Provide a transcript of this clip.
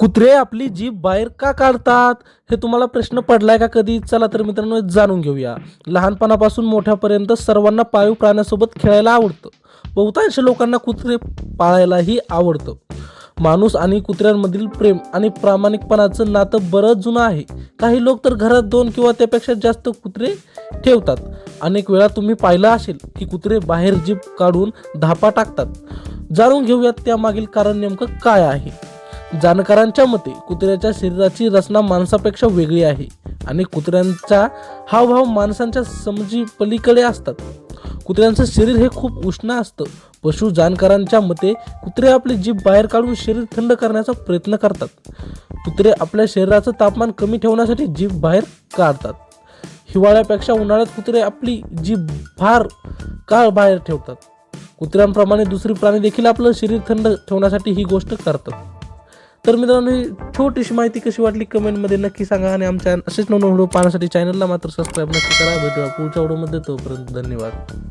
कुत्रे आपली जीभ बाहेर का काढतात? हे तुम्हाला प्रश्न पडलाय का कधी? चला तर मित्रांनो जाणून घेऊया. लहानपणापासून मोठ्यापर्यंत सर्वांना पाळीव प्राण्यासोबत खेळायला आवडतं. बहुतांश लोकांना कुत्रे पाळायलाही आवडतं. माणूस आणि कुत्र्यांमधील प्रेम आणि प्रामाणिकपणाचं नातं बरंच जुनं आहे. काही लोक तर घरात दोन किंवा त्यापेक्षा जास्त कुत्रे ठेवतात. अनेक वेळा तुम्ही पाहिलं असेल की कुत्रे बाहेर जीभ काढून धापा टाकतात. जाणून घेऊयात त्यामागील कारण नेमकं काय आहे? जाणकारांच्या मते कुत्र्याच्या शरीराची रचना माणसापेक्षा वेगळी आहे आणि कुत्र्यांचा हावभाव माणसांच्या समजी पलीकडे असतात. कुत्र्यांचं शरीर हे खूप उष्ण असतं. पशु जाणकारांच्या मते कुत्रे आपली जीभ बाहेर काढून शरीर थंड करण्याचा प्रयत्न करतात. कुत्रे आपल्या शरीराचं तापमान कमी ठेवण्यासाठी जीभ बाहेर काढतात. हिवाळ्यापेक्षा उन्हाळ्यात कुत्रे आपली जीभ फार काळ बाहेर ठेवतात. कुत्र्यांप्रमाणे दुसरी प्राणी देखील आपलं शरीर थंड ठेवण्यासाठी ही गोष्ट करतात. तर मित्रांनो ही छोटीशी माहिती कशी वाटली कमेंटमध्ये नक्की सांगा आणि आमच्या असेच नवीन व्हिडिओ पाहण्यासाठी चॅनलला मात्र सबस्क्राईब नक्की करा. भेटूया पुढच्या व्हिडिओमध्ये. तोपर्यंत धन्यवाद.